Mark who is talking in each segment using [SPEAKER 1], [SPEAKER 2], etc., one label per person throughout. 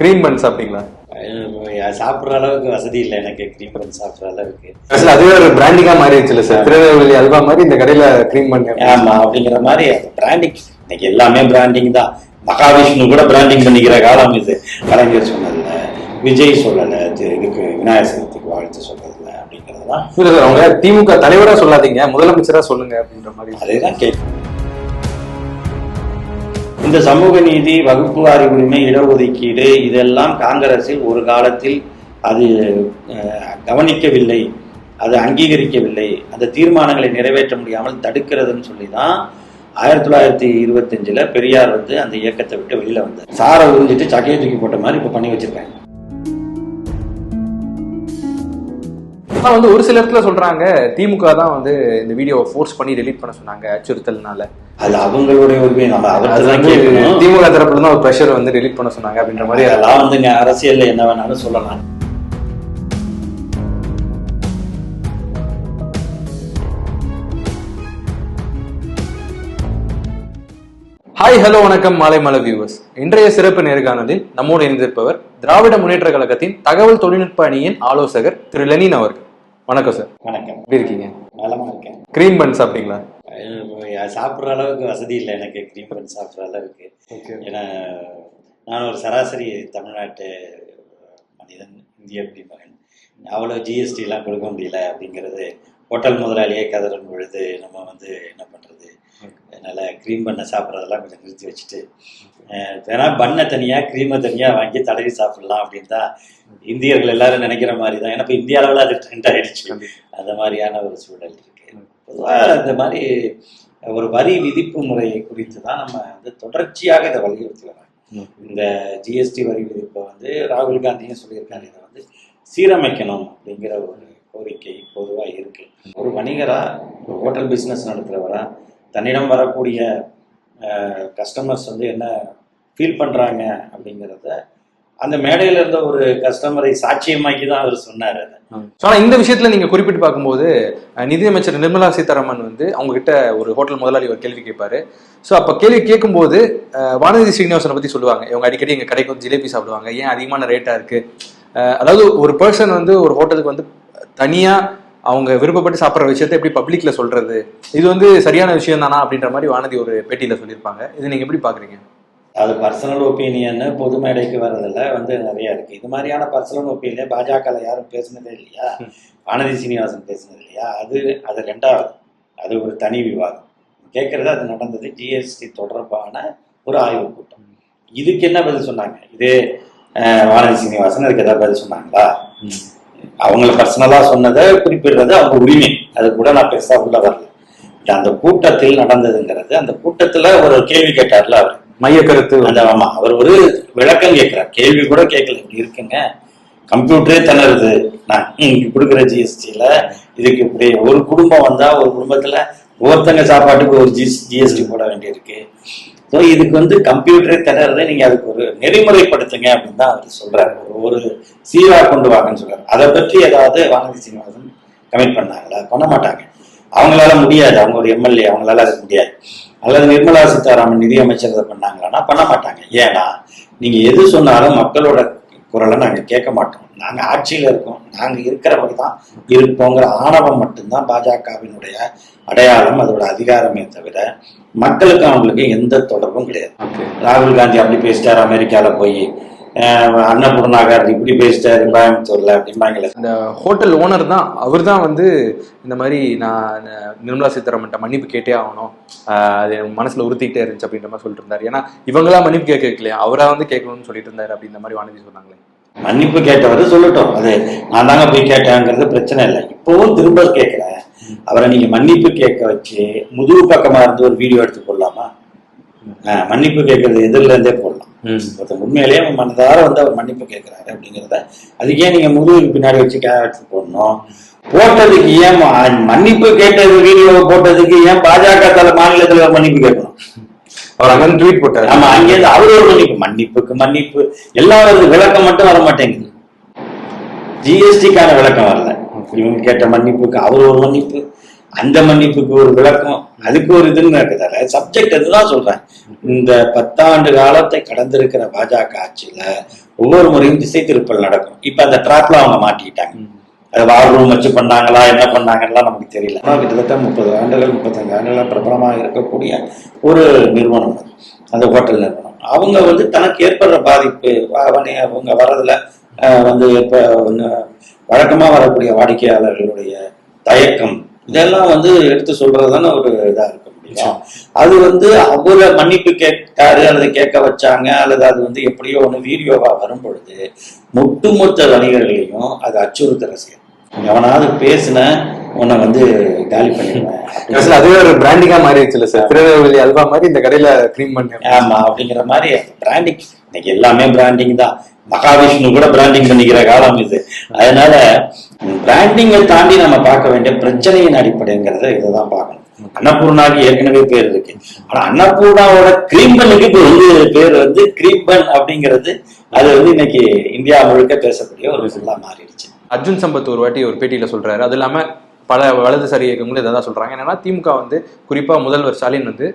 [SPEAKER 1] Cream பன் சாப்பிட்டீங்களா?
[SPEAKER 2] சாப்பிடுற அளவுக்கு வசதி இல்லை எனக்கு க்ரீம் பன் சாப்பிடுற அளவுக்கு.
[SPEAKER 1] ஆக்சுவலா அதுவே ஒரு பிராண்டிங்கா மாறிடுச்சுல சார். திருநெல்வேலி அல்வா மாதிரி இந்த கடையில கிரீம் பன்
[SPEAKER 2] ஆமா அப்படிங்கிற மாதிரி பிராண்டிங் இன்னைக்கு எல்லாமே பிராண்டிங் தான். மகாவிஷ்ணு கூட பிராண்டிங் பண்ணிக்கிற காலம் இது. கலைஞர் சொன்னதில்ல விஜய் சொல்லல இது- இதுக்கு விநாயகர் சதுர்த்திக்கு வாழ்த்து சொல்றதில்ல அப்படிங்கிறதெல்லாம்.
[SPEAKER 1] இல்ல சார் அவங்க திமுக தலைவரா சொல்லாதீங்க. முதலமைச்சரா சொல்லுங்க அப்படின்ற மாதிரி.
[SPEAKER 2] அதே தான் கேட்கும் இந்த சமூக நீதி வகுப்பு வாரி உரிமை இடஒதுக்கீடு இதெல்லாம் காங்கிரஸில் ஒரு காலத்தில் அது கவனிக்கவில்லை. அது அங்கீகரிக்கவில்லை. அந்த தீர்மானங்களை நிறைவேற்ற முடியாமல் தடுக்கிறதுன்னு சொல்லி தான் ஆயிரத்தி தொள்ளாயிரத்தி இருபத்தஞ்சில் பெரியார் வந்து அந்த இயக்கத்தை விட்டு வெளியில் வந்தார். சாரை உறிஞ்சிட்டு சக்கையை தூக்கி போட்ட மாதிரி இப்போ பண்ணி வச்சிருக்காங்க.
[SPEAKER 1] ஆனா வந்து ஒரு சில இடத்துல சொல்றாங்க திமுக தான் வந்து இந்த வீடியோவை ஃபோர்ஸ் பண்ணி டெலீட் பண்ண சொன்னாங்க அச்சுறுத்தல்னால.
[SPEAKER 2] அது அவங்களுடைய உரிமை
[SPEAKER 1] திமுக தரப்புல தான் ஒரு ப்ரெஷர் வந்து டெலீட் பண்ண சொன்னாங்க அப்படின்ற மாதிரி
[SPEAKER 2] அதெல்லாம் வந்து அரசியல்ல என்ன வேணாலும் சொல்லலாம்.
[SPEAKER 1] ஹாய் ஹலோ வணக்கம். மாலை மலை வியூவர்ஸ் இன்றைய சிறப்பு நேர்காணலில் நம்மோடு இணைந்திருப்பவர் திராவிட முன்னேற்ற கழகத்தின் தகவல் தொழில்நுட்ப அணியின் ஆலோசகர் திரு லெனின் அவர்கள். வணக்கம் சார்.
[SPEAKER 2] வணக்கம்.
[SPEAKER 1] எப்படி இருக்கீங்க?
[SPEAKER 2] நலமா இருக்கேன்.
[SPEAKER 1] கிரீம் பன் சாப்பிட்டீங்களா?
[SPEAKER 2] சாப்பிடுற அளவுக்கு வசதி இல்லை எனக்கு க்ரீம் பன் சாப்பிடுற அளவுக்கு. ஏன்னா நான் ஒரு சராசரி தமிழ்நாட்டு மனிதன் இந்திய குடிமகன் அவ்வளோ ஜிஎஸ்டிலாம் கொடுக்க முடியல அப்படிங்கிறது ஹோட்டல் முதலாளியே கதறும் பொழுது நம்ம வந்து என்ன பண்ணுறது அதனால் க்ரீம் பண்ணை சாப்பிட்றதெல்லாம் கொஞ்சம் நிறுத்தி வச்சுட்டு வேணா பண்ணை தனியாக க்ரீமை தனியாக வாங்கி தடவி சாப்பிடலாம் அப்படின்னு தான் இந்தியர்கள் எல்லாரும் நினைக்கிற மாதிரி தான் ஏன்னா இப்போ இந்திய அளவில் அது ட்ரெண்ட் ஆயிடுச்சு. அந்த மாதிரியான ஒரு சூழல் இருக்கு. பொதுவாக இந்த மாதிரி ஒரு வரி விதிப்பு முறை குறித்து தான் நம்ம வந்து தொடர்ச்சியாக இதை வலியுறுத்தி வரோம் இந்த ஜிஎஸ்டி வரி விதிப்பை வந்து ராகுல் காந்தியும் சொல்லியிருக்காரு. இதை வந்து சீரமைக்கணும் அப்படிங்கிற ஒரு கோரிக்கை பொதுவாக இருக்கு. ஒரு வணிகரா ஒரு ஹோட்டல் பிஸ்னஸ் நடத்துகிறவரா தன்னிடம் வரக்கூடிய கஸ்டமர்ஸ் வந்து என்ன ஃபீல் பண்ணுறாங்க அப்படிங்கிறத அந்த மேடையில் இருந்த ஒரு கஸ்டமரை சாட்சியமாக்கி தான் அவர் சொன்னார் அதை.
[SPEAKER 1] ஸோ ஆனால் இந்த விஷயத்தில் நீங்கள் குறிப்பிட்டு பார்க்கும்போது நிதியமைச்சர் நிர்மலா சீதாராமன் வந்து அவங்ககிட்ட ஒரு ஹோட்டல் முதலாளி ஒரு கேள்வி கேட்பாரு. ஸோ அப்போ கேள்வி கேட்கும்போது வானதி ஸ்ரீனிவாசனை பற்றி சொல்லுவாங்க. இவங்க அடிக்கடி எங்கள் கடைக்கு வந்து ஜிலேபி சாப்பிடுவாங்க. ஏன் அதிகமான ரேட்டாக இருக்குது அதாவது ஒரு பர்சன் வந்து ஒரு ஹோட்டலுக்கு வந்து தனியாக அவங்க விருப்பப்பட்டு சாப்பிட்ற விஷயத்த எப்படி பப்ளிக்ல சொல்றது? இது வந்து சரியான விஷயம் தானா அப்படின்ற மாதிரி வானதி ஒரு பேட்டியில சொல்லியிருப்பாங்க. இது நீங்க எப்படி பாக்குறீங்க
[SPEAKER 2] அது பர்சனல் ஒப்பீனியன் பொது மேடைக்கு வர்றதில்ல வந்து நிறைய இருக்கு. இது மாதிரியான பர்சனல் ஒப்பீனியன் பாஜகவில் யாரும் பேசினதே இல்லையா? வானதி சீனிவாசன் பேசுனது இல்லையா? அது அது ரெண்டாவது. அது ஒரு தனி விவாதம். கேட்கறது அது நடந்தது. ஜிஎஸ்டி தொடர்பான ஒரு ஆய்வுக் கூட்டம். இதுக்கு என்ன பதில் சொன்னாங்க? இது வானதி சீனிவாசன் அதுக்கு ஏதாவது பதில் சொன்னாங்களா? அவங்கள பர்சனலாக சொன்னதை குறிப்பிடுறது அவங்க உரிமை. அது கூட நான் பெருசாக உள்ள வரல. அந்த கூட்டத்தில் நடந்ததுங்கிறது அந்த கூட்டத்தில் ஒரு கேள்வி கேட்டார்ல அவர்.
[SPEAKER 1] மைய கருத்து
[SPEAKER 2] அந்த ஆமா அவர் ஒரு விளக்கம் கேட்கிறார். கேள்வி கூட கேட்கல. இப்படி இருக்குங்க. கம்ப்யூட்டரே திணறுது. நான் இங்க கொடுக்குற ஜிஎஸ்டியில இதுக்கு இப்படி ஒரு குடும்பம் வந்தா ஒரு குடும்பத்துல ஒவ்வொருத்தங்க சாப்பாட்டுக்கு ஒரு ஜிஎஸ் ஜிஎஸ்டி போட வேண்டியிருக்கு. ஸோ இதுக்கு வந்து கம்ப்யூட்டரே திணறுது. நீங்க அதுக்கு ஒரு நெறிமுறைப்படுத்துங்க அப்படின்னு தான் அவர் சொல்றாரு. ஒரு- ஒரு சீரா கொண்டு வாங்கன்னு சொல்றாரு. அதை பற்றி ஏதாவது வானதி சீனிவாசன் கமிட் பண்ணாங்களா? பண்ண மாட்டாங்க. அவங்களால முடியாது. அவங்க ஒரு எம்எல்ஏ அவங்களால அது முடியாது. அல்லது நிர்மலா சீதாராமன் நிதியமைச்சர் இதை பண்ணாங்களான்னா பண்ண மாட்டாங்க. ஏன்னா நீங்க எது சொன்னாலும் மக்களோட குரலை நாங்க கேட்க மாட்டோம். நாங்க ஆட்சியில இருக்கோம். நாங்க இருக்கிறபடி தான் இருப்போங்கிற ஆணவம் மட்டும்தான் பாஜகவினுடைய அடையாளம் அதோட அதிகாரமே தவிர மக்களுக்கு அவங்களுக்கு எந்த தொடர்பும் கிடையாது. ராகுல் காந்தி அப்படி பேசிட்டார் அமெரிக்கால போய் அஹ் அன்னபூர்ணா காந்தி இப்படி பேசிட்டாரு கோயம்புத்தூர்ல அப்படிம்பாங்களே
[SPEAKER 1] இந்த ஹோட்டல் ஓனர் தான் அவர் தான் வந்து இந்த மாதிரி நான் நிர்மலா சீதாராமன்ட்ட மன்னிப்பு கேட்டே ஆகணும். அது என் மனசுல உறுத்திக்கிட்டே இருந்துச்சு அப்படின்ற மாதிரி சொல்லிட்டு இருந்தாரு. ஏன்னா இவங்களா மன்னிப்பு கேட்க வைக்கலையா அவரா வந்து கேட்கணும்னு சொல்லிட்டு இருந்தாரு அப்படின்ற மாதிரி வானதி சொன்னாங்களே.
[SPEAKER 2] மன்னிப்பு கேட்டவர் சொல்லட்டும். அது நான் தாங்க போய் கேட்டேங்கிறது பிரச்சனை இல்லை. இப்பவும் திரும்ப கேட்கிறேன் அவரை நீங்க மன்னிப்பு கேட்க வச்சு முதுகு பக்கமா இருந்து ஒரு வீடியோ எடுத்து போடலாமா? மன்னிப்பு கேட்கறது எதிரில இருந்தே போடலாம். ஒருத்தர் உண்மையிலேயே அவன் மனதார வந்து அவர் மன்னிப்பு கேட்கிறாரு அப்படிங்கிறத அதுக்கே நீங்க முதுகுக்கு பின்னாடி வச்சு கே எடுத்து போடணும். போட்டதுக்கு ஏன் மன்னிப்பு கேட்டது வீடியோ போட்டதுக்கு ஏன் பாஜக தலை மாநிலத்துல மன்னிப்பு கேட்கணும்?
[SPEAKER 1] அவர் அங்க ட்வீட் போட்டாரு.
[SPEAKER 2] ஆமா அங்கேருந்து அவரு ஒரு மன்னிப்பு. மன்னிப்புக்கு மன்னிப்பு. எல்லாம் வருது விளக்கம் மட்டும் வர மாட்டேங்குது. ஜிஎஸ்டிக்கான விளக்கம் வரல. இவங்க கேட்ட மன்னிப்புக்கு அவர் ஒரு மன்னிப்பு. அந்த மன்னிப்புக்கு ஒரு விளக்கம். அதுக்கு ஒரு இதுன்னு இருக்குதால சப்ஜெக்ட் அதுதான் சொல்றேன். இந்த பத்தாண்டு காலத்தை கடந்திருக்கிற பாஜக ஆட்சியில ஒவ்வொரு முறையும் திசை திருப்பல் நடக்கும். இப்ப அந்த ட்ராப்ல அவங்க மாட்டிக்கிட்டாங்க. அது வார் ரூம் வச்சு பண்ணாங்களா என்ன பண்ணாங்கலாம் நமக்கு தெரியல. ஆனா கிட்டத்தட்ட முப்பது ஆண்டுகள் முப்பத்தஞ்சு ஆண்டுகள் பிரபலமாக இருக்கக்கூடிய ஒரு நிறுவனம் அது. அந்த ஹோட்டல் நிறுவனம். அவங்க வந்து தனக்கு ஏற்படுற பாதிப்பு அவனை அவங்க வர்றதுல அஹ், வந்து இப்ப ஒண்ணு வழக்கமா வரக்கூடிய வாடிக்கையாளர்களுடைய தயக்கம் இதெல்லாம் வந்து எடுத்து சொல்றது தானே ஒரு இதா இருக்க முடியும். அது வந்து அவரை மன்னிப்பு கேட்டாரு அல்லது கேட்க வச்சாங்க அல்லது அது வந்து எப்படியோ ஒன்று வீடியோவா வரும் பொழுது ஒட்டுமொத்த வணிகர்களையும் அது அச்சுறுத்தலை செய்யும் எவனாவது பேசின உன்னை வந்து காலி பண்ணிடுவேன்.
[SPEAKER 1] அதுவே ஒரு பிராண்டிங்கா மாறிடுச்சுல சார். திருநெல்வேலி அல்வா மாதிரி இந்த கடையில கிரீம் பண்ணி
[SPEAKER 2] ஆமா அப்படிங்கிற மாதிரி பிராண்டிங் இன்னைக்கு எல்லாமே பிராண்டிங் தான். மகாவிஷ்ணு கூட பிராண்டிங் பண்ணிக்கிற காலம் இது. அதனால பிராண்டிங்கை தாண்டி நம்ம பார்க்க வேண்டிய பிரச்சனையின் அடிப்படைங்கிறத இதைதான் பார்க்கணும். அன்னபூர்ணாக்கு ஏற்கனவே பேர் இருக்கு. ஆனா அன்னபூர்ணாவோட கிரீம்பனுக்கு இப்போ வந்து பேர் வந்து கிரீம்பன் அப்படிங்கிறது அது வந்து இன்னைக்கு இந்தியா முழுக்க பேசக்கூடிய ஒரு சொல்லா மாறிடுச்சு.
[SPEAKER 1] அர்ஜுன் சம்பத் ஒரு வாட்டி ஒரு பேட்டியில சொல்றாரு. அது இல்லாம பல வலதுசாரி இயக்கங்களும் இதை தான் சொல்றாங்க. என்னன்னா திமுக வந்து குறிப்பா முதல்வர் ஸ்டாலின் வந்து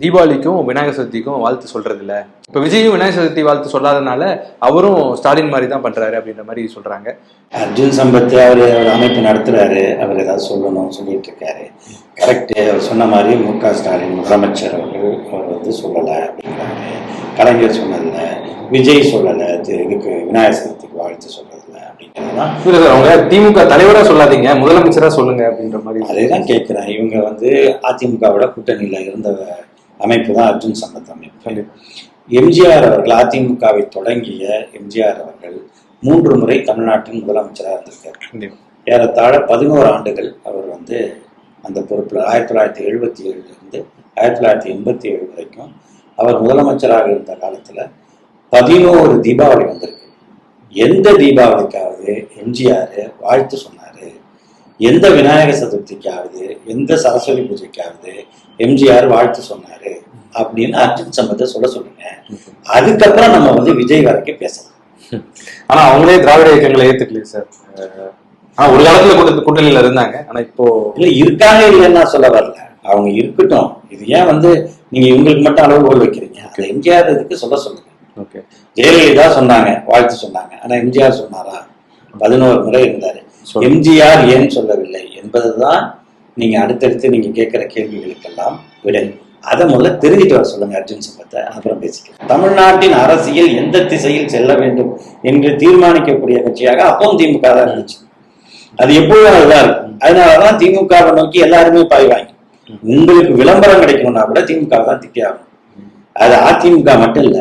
[SPEAKER 1] தீபாவளிக்கும் விநாயகர் சதுர்த்திக்கும் வாழ்த்து சொல்றது இல்ல இப்ப விஜயும் விநாயகர் சதுர்த்தி வாழ்த்து சொல்லாதனால அவரும் ஸ்டாலின் மாதிரி தான் பண்றாரு அப்படின்ற மாதிரி சொல்றாங்க.
[SPEAKER 2] அர்ஜுன் சம்பத் அவர் அமைப்பு நடத்துறாரு. அவர் ஏதாவது சொல்லணும் சொல்லிட்டு இருக்காரு. கரெக்டு அவர் சொன்ன மாதிரி மு க ஸ்டாலின் முதலமைச்சர் அவர்கள் அவர் வந்து சொல்லலை அப்படிங்கிறாரு கலைஞர் சொன்னதில்ல. விஜய் சொல்லலை. இது- இதுக்கு விநாயகர் சதுர்த்திக்கு வாழ்த்து சொல்றதில்ல அப்படிங்கிறதுலாம்
[SPEAKER 1] இல்ல சார் அவங்க திமுக தலைவரா சொல்லாதீங்க. முதலமைச்சரா சொல்லுங்க அப்படின்ற மாதிரி.
[SPEAKER 2] அதே தான் கேட்குறேன் இவங்க வந்து அதிமுகவோட கூட்டணியில் இருந்த அமைப்பு தான் அர்ஜுன் சம்பத் அமைப்பு. எம்ஜிஆர் அவர்கள் அதிமுகவை தொடங்கிய எம்ஜிஆர் அவர்கள் மூன்று முறை தமிழ்நாட்டின் முதலமைச்சராக இருந்திருக்காரு. ஏறத்தாழ பதினோரு ஆண்டுகள் அவர் வந்து அந்த பொறுப்பில் ஆயிரத்தி தொள்ளாயிரத்தி எழுபத்தி ஏழுலேருந்து ஆயிரத்தி தொள்ளாயிரத்தி எண்பத்தி ஏழு வரைக்கும் அவர் முதலமைச்சராக இருந்த காலத்தில் பதினோரு தீபாவளி வந்திருக்கு. எந்த தீபாவளிக்காவது எம்ஜிஆர் வாழ்த்து சொன்னார். எந்த விநாயகர் சதுர்த்திக்காவது எந்த சரஸ்வதி பூஜைக்காவது எம்ஜிஆர் வாழ்த்து சொன்னாரு அப்படின்னு அர்ஜுன் சம்பத்தை சொல்ல சொல்லுங்க. அதுக்கப்புறம் நம்ம வந்து விஜய் வரைக்கும் பேசலாம்.
[SPEAKER 1] ஆனா அவங்களே திராவிட இயக்கங்களை ஏத்துக்கலையே சார். ஆனா ஒரு காலத்துல கூட்ட- கூட்டணியில இருந்தாங்க. ஆனா இப்போ
[SPEAKER 2] இல்ல இருக்காங்க இல்லைன்னு சொல்ல வரல. அவங்க இருக்கட்டும். இது ஏன் வந்து நீங்க இவங்களுக்கு மட்டும் அளவுகோல் வைக்கிறீங்க? அது எம்ஜிஆர் இதுக்கு சொல்ல சொல்லுங்க.
[SPEAKER 1] ஓகே
[SPEAKER 2] ஜெயலலிதா சொன்னாங்க வாழ்த்து சொன்னாங்க. ஆனா எம்ஜிஆர் சொன்னாரா? பதினோரு முறை இருந்தாரு. எம்ஜிஆர் ஏன் சொல்லவில்லை என்பதுதான் நீங்க அடுத்தடுத்து நீங்க கேட்கிற கேள்விகளுக்கெல்லாம் விடை. அதை முதல்ல தெரிஞ்சுட்டு வர சொல்லுங்க அர்ஜுன் சம்பத்தை. அப்புறம் பேசிக்கலாம் தமிழ்நாட்டின் அரசியல் எந்த திசையில் செல்ல வேண்டும் என்று தீர்மானிக்கக்கூடிய கட்சியாக அப்பவும் திமுக தான் இருந்துச்சு. அது எப்பொழுதும் அதுதான் இருக்கும். அதனாலதான் திமுகவை நோக்கி எல்லாருமே பாய்வாங்க. உங்களுக்கு விளம்பரம் கிடைக்கணும்னா கூட திமுக தான் திட்டியாகும் அது அதிமுக மட்டும் இல்ல.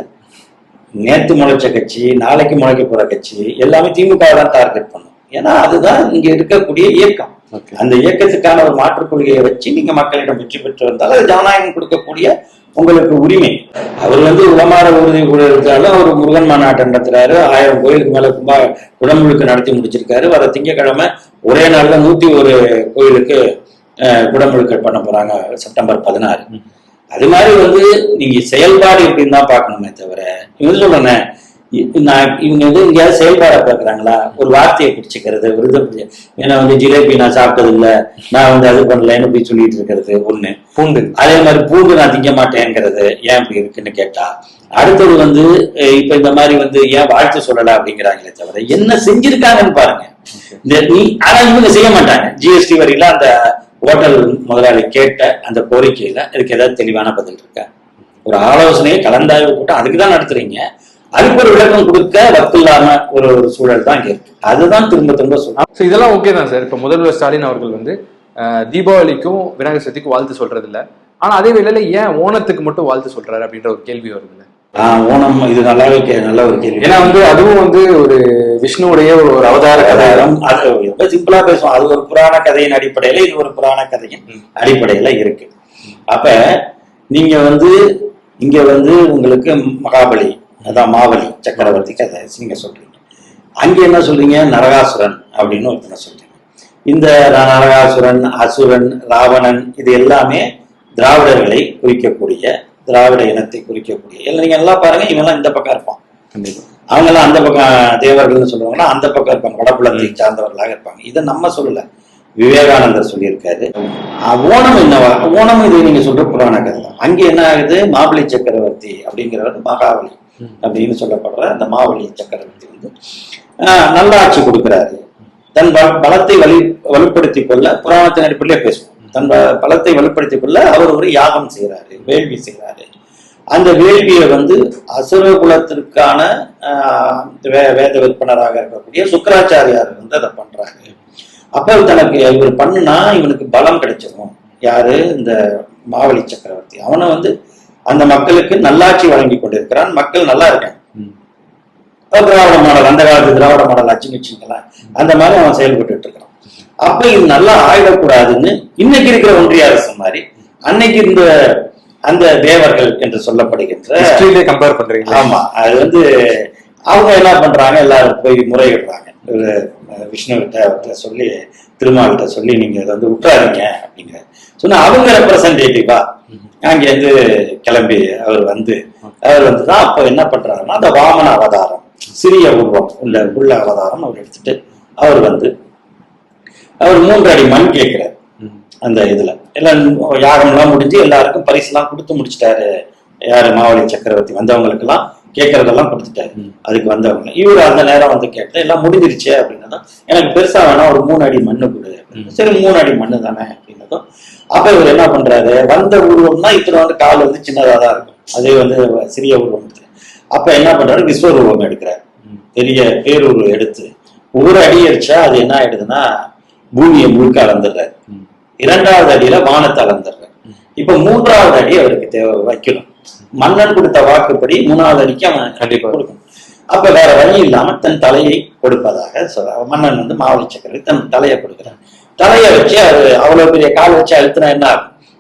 [SPEAKER 2] நேத்து முளைச்ச கட்சி நாளைக்கு முளைக்க போற கட்சி எல்லாமே திமுக தான் டார்கெட் பண்ணும். ஏன்னா அதுதான் இங்க இருக்கக்கூடிய இயக்கம். அந்த இயக்கத்துக்கான ஒரு மாற்றுக் கொள்கையை வச்சு நீங்க மக்களிடம் வெற்றி பெற்று வந்தால் அது ஜனநாயகம் கொடுக்கக்கூடிய உங்களுக்கு உரிமை. அவர் வந்து உளமாற உறுதி கூட இருந்தாலும் அவர் முருகன் மாநாட்டம் நடத்துறாரு. ஆயிரம் கோயிலுக்கு மேல கும்பா குடமுழுக்கு நடத்தி முடிச்சிருக்காரு. வர திங்கட்கிழமை ஒரே நாள்ல நூத்தி ஒரு கோயிலுக்கு குடமுழுக்கு பண்ண போறாங்க செப்டம்பர் பதினாறு. அது மாதிரி வந்து நீங்க செயல்பாடு எப்படின்னு தான் பார்க்கணுமே தவிர இவங்க சொல்றேன் நான் இவங்க வந்து எங்கேயாவது செயல்பாடை பார்க்குறாங்களா? ஒரு வார்த்தையை பிடிச்சிக்கிறது ஒரு இதை பிடிச்சி ஏன்னா வந்து ஜிலேபி நான் சாப்பிட்டது இல்ல நான் வந்து அது பண்ணலன்னு போய் சொல்லிட்டு இருக்கிறது ஒண்ணு.
[SPEAKER 1] பூண்டு.
[SPEAKER 2] அதே மாதிரி பூண்டு நான் திங்க மாட்டேங்கிறது ஏன் இப்படி இருக்குன்னு கேட்டா அடுத்தது வந்து இப்ப இந்த மாதிரி வந்து ஏன் வாழ்த்து சொல்லல அப்படிங்கிறாங்களே தவிர என்ன செஞ்சிருக்காங்கன்னு பாருங்க. இந்த நீ ஆனா இவங்க செய்ய மாட்டாங்க. ஜிஎஸ்டி வரியில அந்த ஹோட்டல் முதலாளி கேட்ட அந்த கோரிக்கையில இதுக்கு ஏதாவது தெளிவான பதில் இருக்கா? ஒரு ஆலோசனையை கலந்தாய்வு கூட்டம் அதுக்கு தான் நடத்துறீங்க. அதுக்கு ஒரு விளக்கம் கொடுக்க வக்கு இல்லாம ஒரு ஒரு சூழல் தான் இருக்கு. அதுதான் திரும்ப திரும்ப
[SPEAKER 1] ஸோ இதெல்லாம் ஓகே தான் சார். இப்போ முதல்வர் ஸ்டாலின் அவர்கள் வந்து தீபாவளிக்கும் விநாயகர் சதுர்த்திக்கும் வாழ்த்து சொல்றது இல்ல ஆனா அதே வேளையில ஏன் ஓணத்துக்கு மட்டும் வாழ்த்து சொல்றாரு அப்படின்ற ஒரு கேள்வி வருதுல்ல?
[SPEAKER 2] ஓணம் இது நல்லாவே கே- நல்ல ஒரு கேள்வி.
[SPEAKER 1] ஏன்னா வந்து அதுவும் வந்து ஒரு விஷ்ணுவுடைய ஒரு ஒரு அவதார கதை.
[SPEAKER 2] அதாவது அது ரொம்ப சிம்பிளா பேசுவோம். அது ஒரு புராண கதையின் அடிப்படையில இது ஒரு புராண கதையின் அடிப்படையில இருக்கு. அப்ப நீங்க வந்து இங்க வந்து உங்களுக்கு மகாபலி. அதான் மாவலி சக்கரவர்த்தி கதை நீங்க சொல்றீங்க. அங்க என்ன சொல்றீங்க? நரகாசுரன் அப்படின்னு ஒருத்தனை சொல்றீங்க. இந்த நரகாசுரன் அசுரன் ராவணன் இது எல்லாமே திராவிடர்களை குறிக்கக்கூடிய திராவிட இனத்தை குறிக்கக்கூடிய. எல்லாம் நீங்க எல்லாம் பாருங்க இவங்கெல்லாம் இந்த பக்கம் இருப்பான்.
[SPEAKER 1] கண்டிப்பா.
[SPEAKER 2] அவங்கெல்லாம் அந்த பக்கம் தேவர்கள்னு சொல்லுவாங்கன்னா அந்த பக்கம் இருப்பாங்க. வடபுலத்தை சார்ந்தவர்களாக இருப்பாங்க. இதை நம்ம சொல்லல. விவேகானந்தர் சொல்லியிருக்காரு. ஓணம் என்னவா? ஓணம் இது நீங்க சொல்ற புராண கதை தான். அங்க என்ன ஆகுது? மாபலி சக்கரவர்த்தி அப்படிங்கிறவர் மகாபலி அப்படின்னு சொல்லப்படுற அந்த மாவழி சக்கரவர்த்தி வந்து நல்லாட்சி கொடுக்கிறாரு. தன் பலத்தை வலி வலுப்படுத்திக் கொள்ள புராணத்தின் அடிப்படையிலே பேசுவோம். தன் பலத்தை வலுப்படுத்திக் கொள்ள அவர் ஒரு யாகம் செய்கிறாரு வேள்வி செய்கிறாரு அந்த வேள்வியை வந்து அசுர குலத்திற்கான வே- வேத விற்பனராக இருக்கக்கூடிய சுக்கராச்சாரியார் வந்து அதை பண்றாரு. அப்ப தனக்கு இவர் பண்ணுனா இவனுக்கு பலம் கிடைச்சிடும் யாரு? இந்த மாவழி சக்கரவர்த்தி. அவனை வந்து அந்த மக்களுக்கு நல்லாட்சி வழங்கி கொண்டிருக்கிறான். மக்கள் நல்லா. அஹ் திராவிட மாடல் அந்த காலத்து திராவிட மாடல் ஆட்சி கட்சிங்கெல்லாம் அந்த மாதிரி அவன் செயல்பட்டு இருக்கிறான். அப்ப இது நல்லா ஆயிடக்கூடாதுன்னு இன்னைக்கு இருக்கிற ஒன்றிய அரசு மாதிரி அன்னைக்கு இருந்த அந்த தேவர்கள் என்று சொல்லப்படுகின்ற
[SPEAKER 1] கம்பேர் பண்றீங்களா?
[SPEAKER 2] ஆமா அது வந்து அவங்க என்ன பண்றாங்க? எல்லாரும் போய் முறையிடுறாங்க. விஷ்ணுகிட்ட அவர்கிட்ட சொல்லி திருமால்கிட்ட சொல்லி நீங்க இதை வந்து விட்டுறாதீங்க அப்படிங்கிற சொன்னா அவங்க ரெப்ரசன்டேட்டிவா அங்கேருந்து கிளம்பி அவர் வந்து அவர் வந்து தான் அப்போ என்ன பண்றாருன்னா அந்த வாமன அவதாரம் சிறிய உருவம் உள்ள உள்ள அவதாரம் அவர் எடுத்துட்டு அவர் வந்து அவர் மூன்று அடி மண் கேட்கிறார். அந்த இதுல எல்லாம் யாகம்லாம் முடிஞ்சு எல்லாருக்கும் பரிசுலாம் கொடுத்து முடிச்சிட்டாரு யாரு மாவளி சக்கரவர்த்தி வந்தவங்களுக்கு எல்லாம் கேட்கறதெல்லாம் கொடுத்துட்டாரு. அதுக்கு வந்தவங்க இவர் அந்த நேரம் வந்து கேட்டு எல்லாம் முடிஞ்சிருச்சு அப்படின்னதும் எனக்கு பெருசா வேணாம் ஒரு மூணு அடி மண்ணு கொடு. சரி மூணு அடி மண்ணு தானே அப்படின்னதும் அப்ப இவர் என்ன பண்றாரு? வந்த உருவம்னா இத்தனை வந்து கால் வந்து சின்னதா தான் இருக்கும். அதே வந்து சிறிய உருவம் அப்ப என்ன பண்றாரு? விஸ்வரூபம் எடுக்கிறார். பெரிய பேருருவம் எடுத்து. ஒரு அடி அடிச்சா அது என்ன ஆயிடுதுன்னா பூமியை முழுக்க அளந்துடுறாரு. இரண்டாவது அடியில வானத்தை அளந்துடுறாரு. இப்ப மூன்றாவது அடி அவருக்கு தேவை வைக்கணும். மன்னன் கொடுத்த வாக்குப்படி மூணாவது அடிக்கு அவன்
[SPEAKER 1] கண்டிப்பா.
[SPEAKER 2] கொடுக்கணும். அப்ப வேற வழி இல்லாம தன் தலையை கொடுப்பதாக சொல்ற மன்னன் வந்து மாவளி சக்கரவர்த்தி தன் தலையை கொடுக்கிறார் தலையை வச்சு அது அவ்வளவு பெரிய கால் வச்சு அழுத்தினா என்ன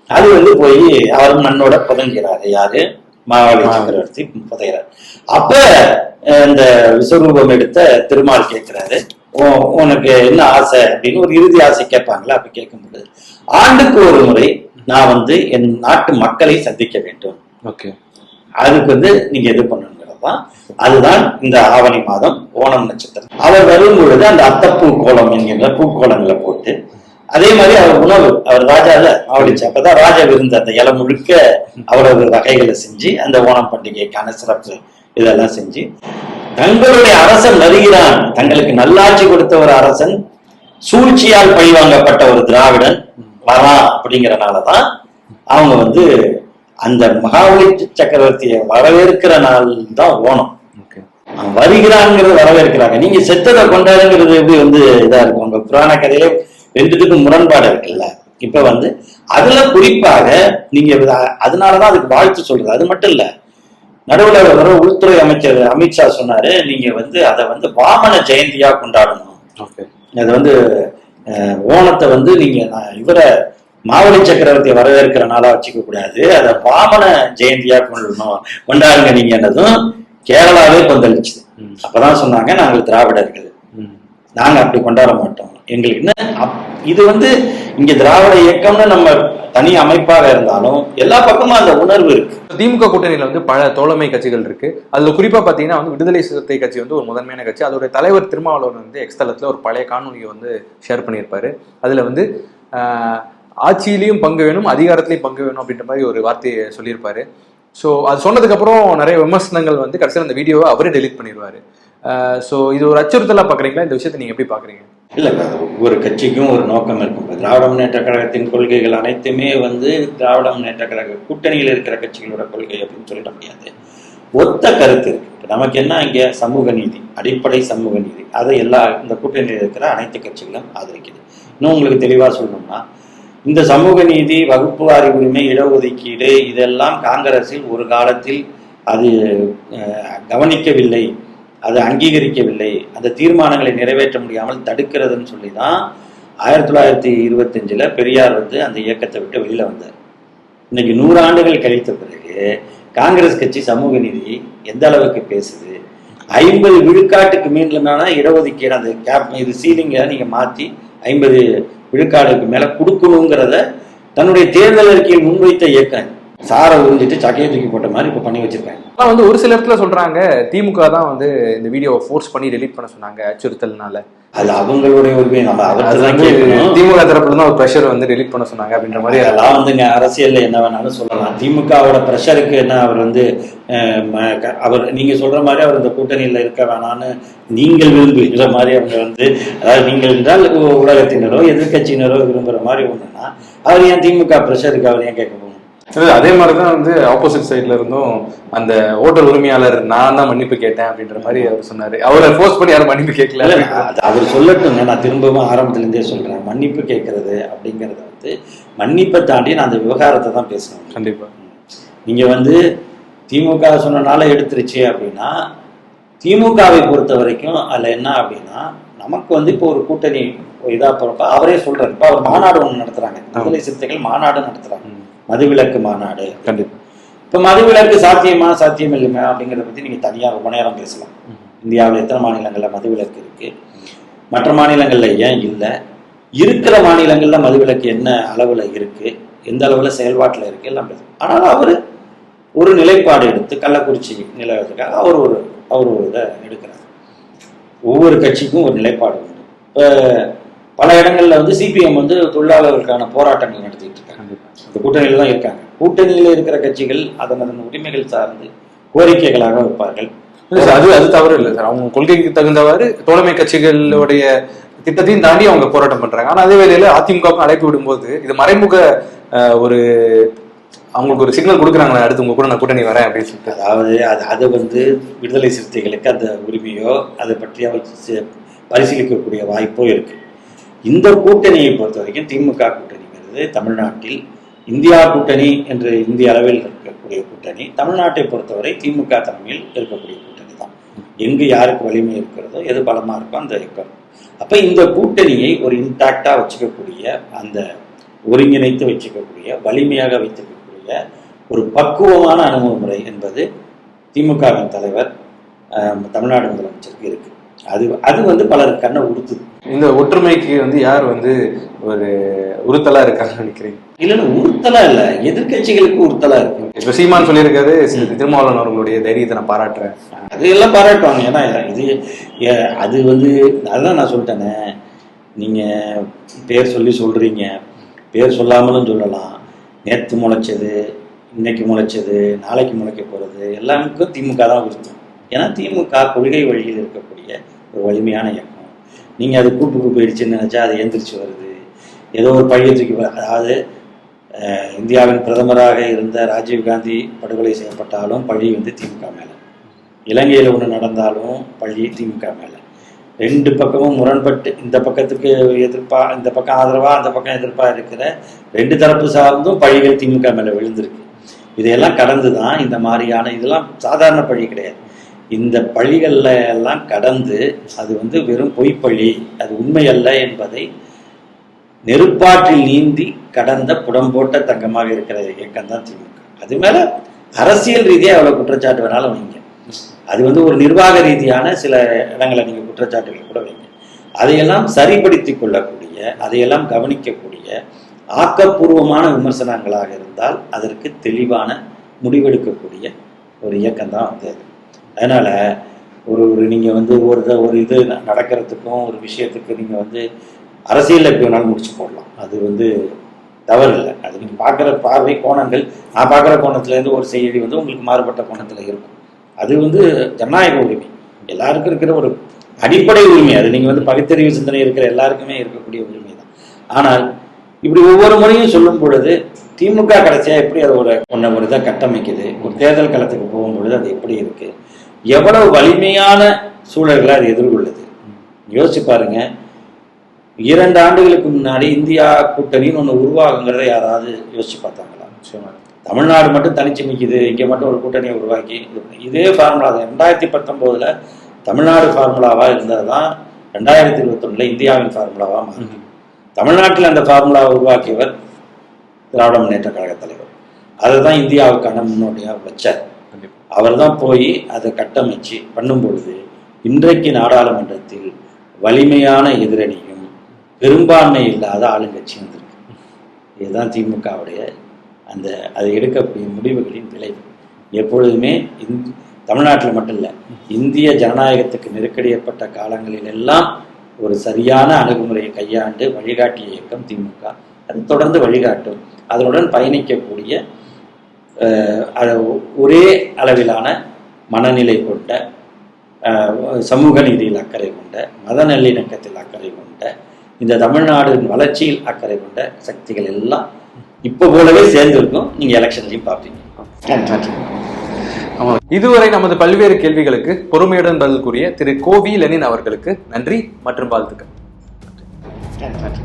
[SPEAKER 2] அது வந்து போய் அவர் மண்ணோட புதங்கிறாரு யாரு? மாவளி சக்கரவர்த்தி புதைகிறார் அப்ப இந்த விஸ்வரூபம் எடுத்த திருமால் கேட்கிறாரு "உ- உனக்கு என்ன ஆசை? அப்படின்னு ஒரு இறுதி ஆசை கேட்பாங்களா? அப்ப கேட்கும்போது ஆண்டுக்கு ஒரு முறை நான் வந்து என் நாட்டு மக்களை சந்திக்க வேண்டும்.
[SPEAKER 1] ஓகே.
[SPEAKER 2] அதுக்கு வந்து நீங்க எது பண்ணணுங்கிறது தான் அதுதான் இந்த ஆவணி மாதம் ஓணம் நட்சத்திரம். அவர் வரும் பொழுது அந்த அத்தப்பூ கோலம் என்கின்ற பூக்கோலங்களை போட்டு அதே மாதிரி அவர் உணவு அவர் ராஜா மாவடிச்சு அப்பதான் ராஜா விருந்து அந்த இலை முழுக்க அவ்வளவு வகைகளை செஞ்சு அந்த ஓணம் பண்டிகைக்கான சிறப்பு இதெல்லாம் செஞ்சு தங்களுடைய அரசன் வருகிறான். தங்களுக்கு நல்லாட்சி கொடுத்த ஒரு அரசன் சூழ்ச்சியால் பழிவாங்கப்பட்ட ஒரு திராவிடன் வரா அப்படிங்கிறனாலதான் அவங்க வந்து அந்த மகாபலி சக்கரவர்த்தியை வரவேற்கிற நாள் தான் ஓணம்.
[SPEAKER 1] ஓகே.
[SPEAKER 2] அவன் வருகிறாங்கிறது வரவேற்கிறாங்க. நீங்க செத்ததை கொண்டாடுங்கிறது எப்படி வந்து இதா இருக்கும்? உங்க புராண கதையே ரெண்டுத்துக்கும் முரண்பாடு இருக்குல்ல. இப்ப வந்து அதுல குறிப்பாக நீங்க அதனாலதான் அதுக்கு வாழ்த்து சொல்றது. அது மட்டும் இல்ல நடுவுல வர உள்துறை அமைச்சர் அமித்ஷா சொன்னாரு நீங்க வந்து அதை வந்து வாமன ஜெயந்தியா கொண்டாடணும்.
[SPEAKER 1] ஓகே.
[SPEAKER 2] அது வந்து ஓணத்தை வந்து நீங்க இவரை மாவலி சக்கரவர்த்தியை வரவேற்கிற நாளா வச்சுக்க கூடாது. அதை வாமன ஜெயந்தியா கொண்டாடணும் கொண்டாடுங்க நீங்க என்னதும் கேரளாவே கொந்தளிச்சுது.
[SPEAKER 1] ம்.
[SPEAKER 2] அப்பதான் சொன்னாங்க நாங்கள் திராவிடர்கள். நாங்க அப்படி கொண்டாட மாட்டோம். எங்களுக்கு என்ன இது வந்து இங்க திராவிட இயக்கம்னு நம்ம தனி அமைப்பாக இருந்தாலும் எல்லா பக்கமும் அந்த உணர்வு இருக்கு.
[SPEAKER 1] திமுக கூட்டணியில வந்து பல தோழமை கட்சிகள் இருக்கு. அதுல குறிப்பா பாத்தீங்கன்னா வந்து விடுதலை சிறுத்தை கட்சி வந்து ஒரு முதன்மையான கட்சி. அதோட தலைவர் திருமாவளவன் வந்து எக்ஸ் தளத்துல ஒரு பழைய காணொலியை வந்து ஷேர் பண்ணியிருப்பாரு. அதுல வந்து ஆட்சியிலையும் பங்கு வேணும் அதிகாரத்திலையும் பங்கு வேணும் அப்படின்ற மாதிரி ஒரு வார்த்தையை சொல்லியிருப்பாரு. ஸோ அது சொன்னதுக்கப்புறம் நிறைய விமர்சனங்கள் வந்து கடைசியில் அந்த வீடியோவை அவரே டெலீட் பண்ணிடுவாரு. ஸோ இது ஒரு அச்சுறுத்தலாக பார்க்குறீங்களா? இந்த விஷயத்தை நீங்கள் எப்படி பார்க்குறீங்க?
[SPEAKER 2] இல்லை ஒவ்வொரு கட்சிக்கும் ஒரு நோக்கம் இருக்கும். திராவிட முன்னேற்ற கழகத்தின் கொள்கைகள் அனைத்துமே வந்து திராவிட முன்னேற்ற கழக கூட்டணியில் இருக்கிற கட்சிகளோட கொள்கை அப்படின்னு சொல்லிட முடியாது. ஒத்த கருத்து இருக்கு. நமக்கு என்ன இங்கே? சமூக நீதி அடிப்படை சமூக நீதி. அதை எல்லா இந்த கூட்டணியில் இருக்கிற அனைத்து கட்சிகளும் ஆதரிக்குது. இன்னும் உங்களுக்கு தெளிவாக சொல்லணும்னா இந்த சமூக நீதி வகுப்பு வாரி உரிமை இடஒதுக்கீடு இதெல்லாம் காங்கிரஸில் ஒரு காலத்தில் அது கவனிக்கவில்லை. அது அங்கீகரிக்கவில்லை. அந்த தீர்மானங்களை நிறைவேற்ற முடியாமல் தடுக்கிறதுன்னு சொல்லி தான் ஆயிரத்தி தொள்ளாயிரத்தி இருபத்தஞ்சில் பெரியார் வந்து அந்த இயக்கத்தை விட்டு வெளியில் வந்தார். இன்னைக்கு நூறாண்டுகள் கழித்த பிறகு காங்கிரஸ் கட்சி சமூக நீதி எந்த அளவுக்கு பேசுது? ஐம்பது விழுக்காட்டுக்கு மீண்டனா இடஒதுக்கீடு அந்த கேப் இது சீலிங்கை நீங்கள் மாற்றி ஐம்பது விழுக்காடுக்கு மேல கொடுக்கணுங்கிறத தன்னுடைய தேர்தல் அறிக்கையில் முன்வைத்த இயக்கம் சாரை உறிஞ்சிட்டு சக்கையை தூக்கி போட்ட மாதிரி இப்போ பண்ணி வச்சிருக்காங்க.
[SPEAKER 1] ஆனா வந்து ஒரு சில இடத்துல சொல்றாங்க திமுக தான் வந்து இந்த வீடியோவை ஃபோர்ஸ் பண்ணி டெலீட் பண்ண சொன்னாங்க அச்சுறுத்தல்னால.
[SPEAKER 2] அது அவங்களுடைய உரிமை நம்ம
[SPEAKER 1] அது
[SPEAKER 2] அவர்கிட்ட தான்
[SPEAKER 1] வந்து
[SPEAKER 2] கேட்கணும்.
[SPEAKER 1] திமுக தரப்புல தான் ஒரு ப்ரெஷர் வந்து டெலீட் பண்ண சொன்னாங்க அப்படின்ற மாதிரி
[SPEAKER 2] அதெல்லாம் வந்துங்க அரசியல்ல என்ன வேணாலும் சொல்லலாம். திமுகவோட ப்ரெஷருக்கு என்ன அவர் வந்து அவர் நீங்க சொல்ற மாதிரி அவர் இந்த கூட்டணியில இருக்க வேணாம்னு நீங்கள் விரும்புகிற மாதிரி அவங்க வந்து அதாவது நீங்கள் என்றால் ஊடகத்தினரோ எதிர்க்கட்சியினரோ விரும்புற மாதிரி ஒண்ணுன்னா அவர் ஏன் திமுக ப்ரெஷருக்கு அவர் ஏன் கேட்க
[SPEAKER 1] அது மாதிரி தான் வந்து ஆப்போசிட் சைட்ல இருந்தும் அந்த ஹோட்டல் உரிமையாளர் நான் தான் மன்னிப்பு கேட்டேன் அப்படின்ற மாதிரி அவர் சொன்னாரு. அவரை ஃபோர்ஸ் பண்ணி யாரும் மன்னிப்பு கேட்கல.
[SPEAKER 2] அவர் சொல்லட்டுங்க நான் திரும்பவும் ஆரம்பத்துல இருந்தே சொல்றேன். மன்னிப்பு கேட்கறது அப்படிங்கறத வந்து மன்னிப்பை தாண்டி நான் அந்த விவகாரத்தை தான் பேசணும்
[SPEAKER 1] கண்டிப்பா.
[SPEAKER 2] நீங்க வந்து திமுக சொன்னனால எடுத்துருச்சு அப்படின்னா திமுகவை பொறுத்த வரைக்கும் அதுல என்ன அப்படின்னா நமக்கு வந்து இப்போ ஒரு கூட்டணி இதா போறப்ப அவரே சொல்றாரு. இப்போ அவர் மாநாடு ஒண்ணு நடத்துறாங்க. விடுதலை சிறுத்தைகள் மாநாடு நடத்துறாங்க.
[SPEAKER 1] ம்.
[SPEAKER 2] மதுவிலக்கு மாநாடு
[SPEAKER 1] கண்டிப்பா.
[SPEAKER 2] இப்போ மதுவிலக்கு சாத்தியமா சாத்தியம் இல்லையா அப்படிங்கிறத பத்தி நீங்க தனியா ரொம்ப நேரம் பேசலாம். இந்தியாவில் எத்தனை மாநிலங்கள்ல மதுவிலக்கு இருக்கு? மற்ற மாநிலங்கள்ல ஏன் இல்லை? இருக்கிற மாநிலங்கள்ல மதுவிலக்கு என்ன அளவுல இருக்கு? எந்த அளவுல செயல்பாட்டுல இருக்கு? எல்லாம் பேசலாம் ஆனாலும் அவரு ஒரு நிலைப்பாடு எடுத்து கள்ளக்குறிச்சி நிலவரத்துக்காக அவர் ஒரு அவர் ஒரு இதை எடுக்கிறார். ஒவ்வொரு கட்சிக்கும் ஒரு நிலைப்பாடு உண்டு. இப்போ பல இடங்கள்ல வந்து சிபிஎம் வந்து தொழிலாளர்களுக்கான போராட்டங்கள் நடத்திட்டு இருக்காங்க. அந்த கூட்டணியில தான் இருக்காங்க. கூட்டணியில இருக்கிற கட்சிகள் அதன் அதன் உரிமைகள் சார்ந்து கோரிக்கைகளாக வைப்பார்கள்.
[SPEAKER 1] அது அது தவறு இல்லை சார். அவங்க கொள்கைக்கு தகுந்தவாறு தோழமை கட்சிகளுடைய திட்டத்தையும் தாண்டி அவங்க போராட்டம் பண்றாங்க. ஆனா அதே வேளையில அதிமுகவுக்கும் அழைப்பு விடும்போது இது மறைமுக ஒரு அவங்களுக்கு ஒரு சிக்னல் கொடுக்குறாங்களே அடுத்து உங்க கூட நான் கூட்டணி வரேன் அப்படின்னு சொல்லிட்டு.
[SPEAKER 2] அதாவது அது அது வந்து விடுதலை சிறுத்தைகளுக்கு அந்த உரிமையோ அதை பற்றி அவர் பரிசீலிக்கக்கூடிய வாய்ப்போ இருக்கு. இந்த கூட்டணியை பொறுத்த வரைக்கும் திமுக கூட்டணிங்கிறது தமிழ்நாட்டில் இந்தியா கூட்டணி என்று இந்திய அளவில் இருக்கக்கூடிய கூட்டணி. தமிழ்நாட்டை பொறுத்தவரை திமுக தலைமையில் இருக்கக்கூடிய கூட்டணி தான். எங்கு யாருக்கு வலிமை இருக்கிறதோ எது பலமாக இருக்கோ அந்த இயக்கம் அப்போ இந்த கூட்டணியை ஒரு இன்டாக்டாக வச்சுக்கக்கூடிய அந்த ஒருங்கிணைத்து வச்சுக்கக்கூடிய வலிமையாக வைத்திருக்கக்கூடிய ஒரு பக்குவமான அணுகுமுறை என்பது திமுகவின் தலைவர் தமிழ்நாடு முதலமைச்சருக்கு இருக்குது அது அது வந்து பலருக்கு கண்ணை உறுத்துது
[SPEAKER 1] இந்த ஒற்றுமைக்கு வந்து யார் வந்து ஒரு உறுத்தலா இருக்காங்கன்னு நினைக்கிறீங்க?
[SPEAKER 2] இல்லைன்னு உறுத்தலா இல்ல. எதிர்க்கட்சிகளுக்கு உறுத்தலா இருக்கு.
[SPEAKER 1] இப்ப சீமான் சொல்லியிருக்காரு "சி- திருமாவளவன் அவர்களுடைய தைரியத்தை நான் பாராட்டுறேன்.
[SPEAKER 2] அது எல்லாம் பாராட்டுவாங்க. ஏன்னா இது அது வந்து அதான் நான் சொல்லிட்டேனே. நீங்க பேர் சொல்லி சொல்றீங்க. பேர் சொல்லாமலும் சொல்லலாம். நேற்று முளைச்சது இன்னைக்கு முளைச்சது நாளைக்கு முளைக்க போறது எல்லாருக்கும் திமுக தான் உறுத்தும் ஏன்னா திமுக கொள்கை வழியில் இருக்கக்கூடிய ஒரு வலிமையான இயக்கம் நீங்கள் அது கூட்டுக்கு போயிடுச்சுன்னு நினச்சா அது எந்திரிச்சு வருது. ஏதோ ஒரு பழியை தூக்கி அதாவது இந்தியாவின் பிரதமராக இருந்த ராஜீவ்காந்தி படுகொலை செய்யப்பட்டாலும் பழி வந்து திமுக மேலே. இலங்கையில் ஒன்று நடந்தாலும் பழி திமுக மேலே. ரெண்டு பக்கமும் முரண்பட்டு இந்த பக்கத்துக்கு எதிர்ப்பா இந்த பக்கம் ஆதரவா அந்த பக்கம் எதிர்ப்பா இருக்கிற ரெண்டு தரப்பு சார்ந்தும் பழிகள் திமுக மேலே விழுந்திருக்கு. இதையெல்லாம் கடந்து தான் இந்த மாதிரியான இதெல்லாம் சாதாரண பழி கிடையாது. இந்த பழிகள்ல எல்லாம் கடந்து அது வந்து வெறும் பொய்ப்பழி அது உண்மை அல்ல என்பதை நெருப்பாற்றில் நீந்தி கடந்த புடம்போட்ட தங்கமாக இருக்கிற இயக்கம் தான் திமுக. அது மேல அரசியல் ரீதியாக எவ்வளவு குற்றச்சாட்டு வேணாலும் வைங்க. அது வந்து ஒரு நிர்வாக ரீதியான சில இடங்களை நீங்க குற்றச்சாட்டுகள் கூட வைங்க. அதையெல்லாம் சரிப்படுத்திக் கொள்ளக்கூடிய அதையெல்லாம் கவனிக்கக்கூடிய ஆக்கப்பூர்வமான விமர்சனங்களாக இருந்தால் அதற்கு தெளிவான முடிவெடுக்கக்கூடிய ஒரு இயக்கம் தான் வந்து அது. அதனால் ஒரு ஒரு நீங்கள் வந்து ஒரு இதை ஒரு இது நடக்கிறதுக்கும் ஒரு விஷயத்துக்கு நீங்கள் வந்து அரசியலில் எப்படி வேணாலும் முடிச்சு போடலாம். அது வந்து தவறு இல்லை. அது நீங்கள் பார்க்குற பார்வை கோணங்கள் நான் பார்க்குற கோணத்துலேருந்து ஒரு செய்தி வந்து உங்களுக்கு மாறுபட்ட கோணத்தில் இருக்கும். அது வந்து ஜனநாயக உரிமை. எல்லாருக்கும் இருக்கிற ஒரு அடிப்படை உரிமை. அது நீங்கள் வந்து பகுத்தறிவு சிந்தனை இருக்கிற எல்லாருக்குமே இருக்கக்கூடிய உரிமை தான். ஆனால் இப்படி ஒவ்வொரு முறையும் சொல்லும் பொழுது திமுக கடைசியாக எப்படி அது ஒரு ஒன்றை ஒரு இதை கட்டமைக்குது? ஒரு தேர்தல் களத்துக்கு போகும் பொழுது அது எப்படி இருக்குது எவ்வளவு வலிமையான சூழல்களை அது எதிர்கொள்ளுது. யோசிச்சு பாருங்க. இரண்டு ஆண்டுகளுக்கு முன்னாடி இந்தியா கூட்டணின்னு ஒன்று உருவாகுங்கிறத யாராவது யோசிச்சு பார்த்தாங்களா? தமிழ்நாடு மட்டும் தனிச்சு நிற்கிது இங்கே மட்டும் ஒரு கூட்டணியை உருவாக்கி இது ஃபார்முலா தான். ரெண்டாயிரத்தி பத்தொம்போதுல தமிழ்நாடு ஃபார்முலாவா இருந்தது தான் ரெண்டாயிரத்தி இருபத்தொன்னுல இந்தியாவின் ஃபார்முலாவா மாறி தமிழ்நாட்டில் அந்த ஃபார்முலாவை உருவாக்கியவர் திராவிட முன்னேற்ற கழக தலைவர். அதை தான் இந்தியாவுக்கான முன்னோடியாக வச்சார் அவர் தான் போய் அதை கட்டமைச்சு பண்ணும் பொழுது இன்றைக்கு நாடாளுமன்றத்தில் வலிமையான எதிரணியும் பெரும்பான்மை இல்லாத ஆளுங்கட்சி வந்திருக்கு. இதுதான் திமுகவுடைய அந்த அதை எடுக்கக்கூடிய முடிவுகளின் விளைவு. எப்பொழுதுமே இந் தமிழ்நாட்டில் மட்டும் இல்லை இந்திய ஜனநாயகத்துக்கு நெருக்கடி ஏற்பட்ட காலங்களில் எல்லாம் ஒரு சரியான அணுகுமுறையை கையாண்டு வழிகாட்டிய இயக்கம் திமுக. அது தொடர்ந்து வழிகாட்டும். அதனுடன் பயணிக்கக்கூடிய ஒரே அளவிலான மனநிலை கொண்ட சமூக நீதியில் அக்கறை கொண்ட மத நல்லிணக்கத்தில் அக்கறை கொண்ட இந்த தமிழ்நாடின் வளர்ச்சியில் அக்கறை கொண்ட சக்திகள் எல்லாம் இப்போ போலவே சேர்ந்திருக்கும். நீங்க எலெக்ஷன்லையும் பார்ப்பீங்க.
[SPEAKER 1] இதுவரை நமது பல்வேறு கேள்விகளுக்கு பொறுமையுடன் பதில் கூறிய திரு கோவி லெனின் அவர்களுக்கு நன்றி மற்றும் வாழ்த்துக்கள்.
[SPEAKER 2] நன்றி.